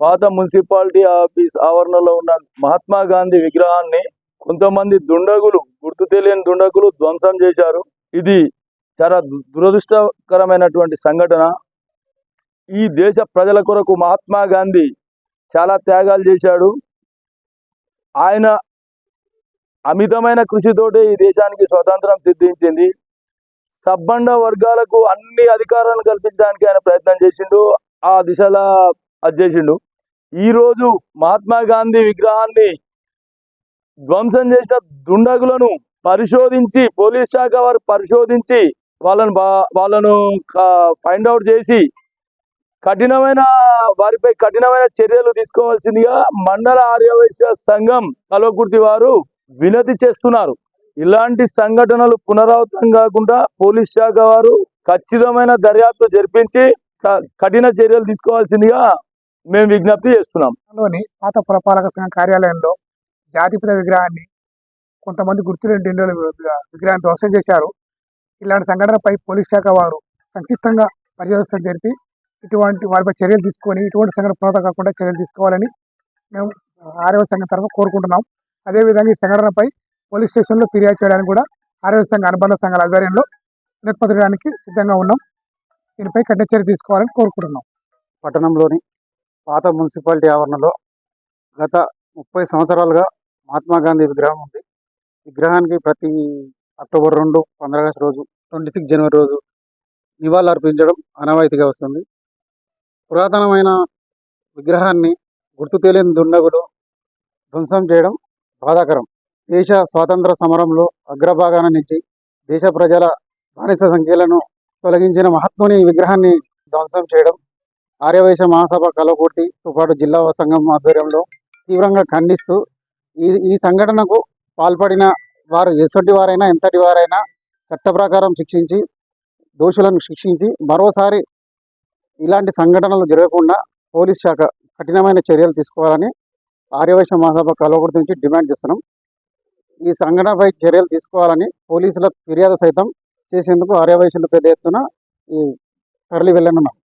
పాత municipality office ఆవరణలో ఉన్న మహాత్మా గాంధీ విగ్రహాన్ని కొంతమంది దుండగులు గుర్తు తెలియని దుండగులు ధ్వంసం చేశారు. ఇది చాలా దురదృష్టకరమైనటువంటి సంఘటన. ఈ దేశ ప్రజల కొరకు మహాత్మా గాంధీ చాలా త్యాగాలు చేశాడు. ఆయన అమితమైన కృషితోటి ఈ దేశానికి స్వతంత్రం సిద్ధించింది. సబ్బండ వర్గాలకు అన్ని అధికారాలను కల్పించడానికి ఆయన ప్రయత్నం చేసిండు. ఆ దిశలో అది చేసిండు. ఈ రోజు మహాత్మా గాంధీ విగ్రహాన్ని ధ్వంసం చేసిన దుండగులను పరిశోధించి పోలీస్ శాఖ వారు పరిశోధించి వాళ్ళను వాళ్ళను ఫైండ్ అవుట్ చేసి కఠినమైన వారిపై కఠినమైన చర్యలు తీసుకోవాల్సిందిగా మండల ఆర్యవైశ్య సంఘం కల్వకుర్తి వారు వినతి చేస్తున్నారు. ఇలాంటి సంఘటనలు పునరావృతం కాకుండా పోలీస్ శాఖ వారు ఖచ్చితమైన దర్యాప్తు జరిపించి కఠిన చర్యలు తీసుకోవాల్సిందిగా మేము విజ్ఞప్తి చేస్తున్నాం. లోని పాత పురపాలక సంఘం కార్యాలయంలో జాతిపిత విగ్రహాన్ని కొంతమంది గుర్తులేని విగ్రహాన్ని ధ్వంసం చేశారు. ఇలాంటి సంఘటనపై పోలీస్ శాఖ వారు సంక్షిప్తంగా పర్యవేక్షణ జరిపి ఇటువంటి వారిపై చర్యలు తీసుకొని ఇటువంటి సంఘటన పునరావృతం కాకుండా చర్యలు తీసుకోవాలని మేము ఆరోగ్య సంఘం తరఫున కోరుకుంటున్నాం. అదేవిధంగా ఈ సంఘటనపై పోలీస్ స్టేషన్లో ఫిర్యాదు చేయడానికి కూడా ఆరోగ్య సంఘ అనుబంధ సంఘాల ఆధ్వర్యంలో వినతిపత్రడానికి సిద్ధంగా ఉన్నాం. దీనిపై కఠిన చర్య తీసుకోవాలని కోరుకుంటున్నాం. పట్టణంలోని పాత మున్సిపాలిటీ ఆవరణలో గత ముప్పై సంవత్సరాలుగా మహాత్మా గాంధీ విగ్రహం ఉంది. విగ్రహానికి ప్రతి అక్టోబర్ రెండు పంద్ర ఆగస్టు రోజు ట్వంటీ సిక్స్ జనవరి రోజు నివాళులు అర్పించడం ఆనవాయితీగా వస్తుంది. పురాతనమైన విగ్రహాన్ని గుర్తు తెలియని దుండగులు ధ్వంసం చేయడం బాధాకరం. దేశ స్వాతంత్ర సమరంలో అగ్రభాగాన నుంచి దేశ ప్రజల బానిస సంఖ్యలను తొలగించిన మహాత్ముని విగ్రహాన్ని ధ్వంసం చేయడం ఆర్యవైశ్య మహాసభ కలవకుర్తితో పాటు జిల్లా సంఘం ఆధ్వర్యంలో తీవ్రంగా ఖండిస్తూ ఈ ఈ సంఘటనకు పాల్పడిన వారు ఎసటి వారైనా ఎంతటి వారైనా చట్ట ప్రకారం శిక్షించి దోషులను శిక్షించి మరోసారి ఇలాంటి సంఘటనలు జరగకుండా పోలీస్ శాఖ కఠినమైన చర్యలు తీసుకోవాలని ఆర్యవైశ్య మహాసభ కలవకుర్తి నుంచి డిమాండ్ చేస్తున్నాం. ఈ సంఘటనపై చర్యలు తీసుకోవాలని పోలీసుల ఫిర్యాదు సైతం చేసేందుకు ఆర్యవైశ్యులు పెద్ద ఎత్తున ఈ తరలి వెళ్ళనున్నాం.